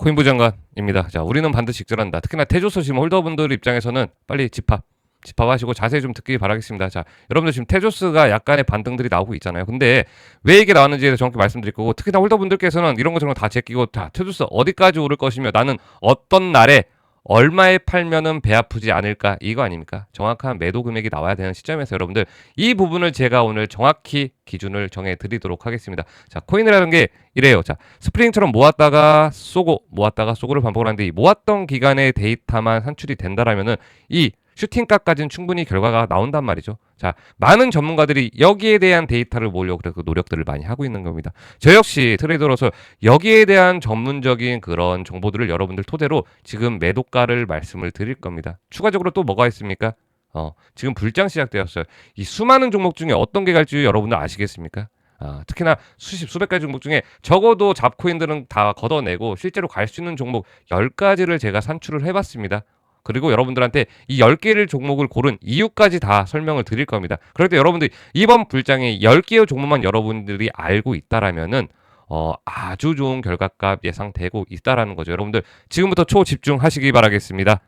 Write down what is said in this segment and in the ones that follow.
코인부 장관입니다. 자, 우리는 반드시 익절한다. 특히나 태조서 지금 홀더분들 입장에서는 빨리 집합, 집합하시고 자세히 좀 듣기 바라겠습니다. 자, 여러분들 지금 테조스가 약간의 반등들이 나오고 있잖아요. 근데 왜 이게 나왔는지에 대해서 정확히 말씀드릴 거고, 특히나 홀더분들께서는 이런 거 저런 거다 제끼고, 다 테조스 어디까지 오를 것이며 나는 어떤 날에 얼마에 팔면은 배 아프지 않을까 이거 아닙니까? 정확한 매도 금액이 나와야 되는 시점에서 여러분들 이 부분을 제가 오늘 정확히 기준을 정해 드리도록 하겠습니다. 자, 코인이라는 게 이래요. 자, 스프링처럼 모았다가 쏘고 모았다가 쏘고를 반복을 하는데 이 모았던 기간의 데이터만 산출이 된다라면은 이 슈팅값까지는 충분히 결과가 나온단 말이죠. 자, 많은 전문가들이 여기에 대한 데이터를 모으려고 그래서 노력들을 많이 하고 있는 겁니다. 저 역시 트레이더로서 여기에 대한 전문적인 그런 정보들을 여러분들 토대로 지금 매도가를 말씀을 드릴 겁니다. 추가적으로 또 뭐가 있습니까? 어, 지금 불장 시작되었어요. 이 수많은 종목 중에 어떤 게 갈지 여러분들 아시겠습니까? 아, 특히나 수십 수백 가지 종목 중에 적어도 잡코인들은 다 걷어내고 실제로 갈 수 있는 종목 10가지를 제가 산출을 해봤습니다. 그리고 여러분들한테 이 10개를 종목을 고른 이유까지 다 설명을 드릴 겁니다. 그럴 때 여러분들 이번 불장에 10개의 종목만 여러분들이 알고 있다라면은 어, 아주 좋은 결과값 예상되고 있다라는 거죠. 여러분들 지금부터 초집중하시기 바라겠습니다.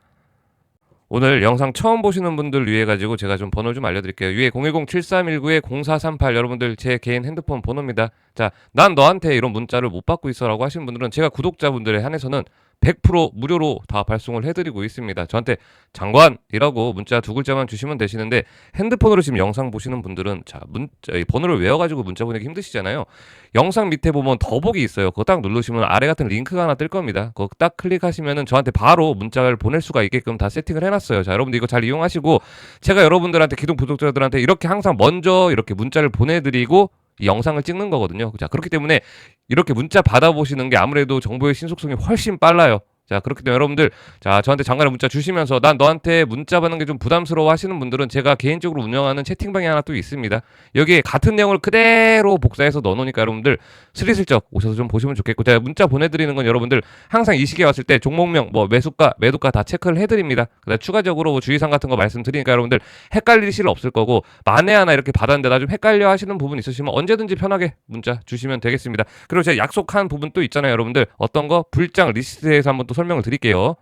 오늘 영상 처음 보시는 분들 위해 가지고 제가 좀 번호 좀 알려드릴게요. 위에 010-7319-0438 여러분들 제 개인 핸드폰 번호입니다. 자, 난 너한테 이런 문자를 못 받고 있어라고 하시는 분들은 제가 구독자분들에 한해서는 100% 무료로 다 발송을 해드리고 있습니다. 저한테 장관이라고 문자 두 글자만 주시면 되시는데 핸드폰으로 지금 영상 보시는 분들은 자 문자 이 번호를 외워가지고 문자 보내기 힘드시잖아요. 영상 밑에 보면 더보기 있어요. 그거 딱 누르시면 아래 같은 링크가 하나 뜰 겁니다. 그거 딱 클릭하시면은 저한테 바로 문자를 보낼 수가 있게끔 다 세팅을 해놨어요. 자 여러분들 이거 잘 이용하시고 제가 여러분들한테 기존 구독자들한테 이렇게 항상 먼저 이렇게 문자를 보내드리고 이 영상을 찍는 거거든요. 자, 그렇기 때문에 이렇게 문자 받아보시는 게 아무래도 정보의 신속성이 훨씬 빨라요. 자, 그렇기 때문에 여러분들, 자, 저한테 장관의 문자 주시면서 난 너한테 문자 받는 게 좀 부담스러워 하시는 분들은 제가 개인적으로 운영하는 채팅방이 하나 또 있습니다. 여기에 같은 내용을 그대로 복사해서 넣어놓으니까 여러분들 스리슬쩍 오셔서 좀 보시면 좋겠고, 제가 문자 보내드리는 건 여러분들 항상 이 시기에 왔을 때 종목명, 뭐 매수가, 매도가 다 체크를 해드립니다. 그다음 추가적으로 뭐 주의사항 같은 거 말씀드리니까 여러분들 헷갈릴 일 없을 거고, 만에 하나 이렇게 받았는데 나 좀 헷갈려 하시는 부분 있으시면 언제든지 편하게 문자 주시면 되겠습니다. 그리고 제가 약속한 부분 또 있잖아요, 여러분들. 어떤 거? 불장 리스트에서 한번 또 설명을 드릴게요.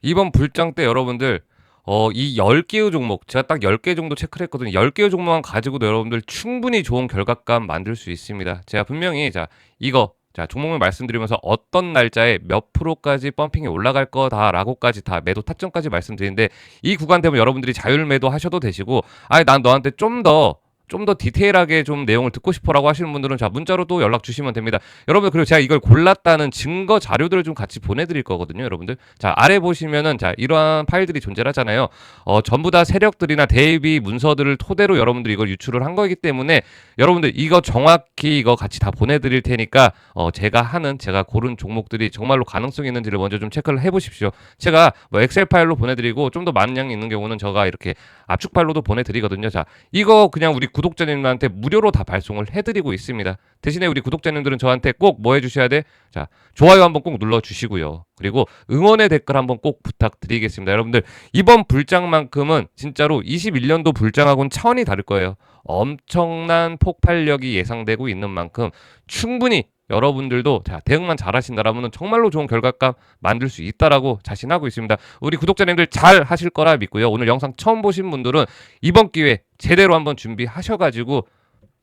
이번 불장 때 여러분들 어, 이 10개의 종목, 제가 딱 10개 정도 체크를 했거든요. 10개의 종목만 가지고도 여러분들 충분히 좋은 결과감 만들 수 있습니다. 제가 분명히, 자, 이거, 자, 종목을 말씀드리면서 어떤 날짜에 몇 프로까지 펌핑이 올라갈 거다라고까지 다 매도 타점까지 말씀드리는데 이 구간 되면 여러분들이 자율 매도 하셔도 되시고, 아니, 난 너한테 좀 더 좀 더 디테일하게 좀 내용을 듣고 싶어라고 하시는 분들은 자 문자로 또 연락 주시면 됩니다. 여러분 그리고 제가 이걸 골랐다는 증거 자료들을 좀 같이 보내드릴 거거든요, 여러분들. 자 아래 보시면은 자 이러한 파일들이 존재하잖아요. 어 전부 다 세력들이나 대비 문서들을 토대로 여러분들이 이걸 유출을 한 거기 때문에 여러분들 이거 정확히 이거 같이 다 보내드릴 테니까 어 제가 하는 제가 고른 종목들이 정말로 가능성이 있는지를 먼저 좀 체크를 해보십시오. 제가 뭐 엑셀 파일로 보내드리고 좀 더 많은 양이 있는 경우는 제가 이렇게 압축 파일로도 보내드리거든요. 자 이거 그냥 우리 구 독자님들한테 무료로 다 발송을 해드리고 있습니다. 대신에 우리 구독자님들은 저한테 꼭 뭐 해주셔야 돼? 자, 좋아요 한번 꼭 눌러주시고요. 그리고 응원의 댓글 한번 꼭 부탁드리겠습니다. 여러분들, 이번 불장만큼은 진짜로 21년도 불장하고는 차원이 다를 거예요. 엄청난 폭발력이 예상되고 있는 만큼 충분히 여러분들도 자 대응만 잘하신다라면 정말로 좋은 결과감 만들 수 있다라고 자신하고 있습니다. 우리 구독자님들 잘 하실 거라 믿고요. 오늘 영상 처음 보신 분들은 이번 기회 제대로 한번 준비하셔가지고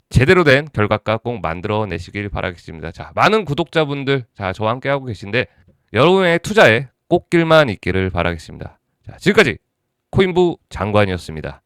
제대로 된 결과값 꼭 만들어내시길 바라겠습니다. 자 많은 구독자분들 자 저와 함께 하고 계신데 여러분의 투자에 꽃길만 있기를 바라겠습니다. 자 지금까지 코인부 장관이었습니다.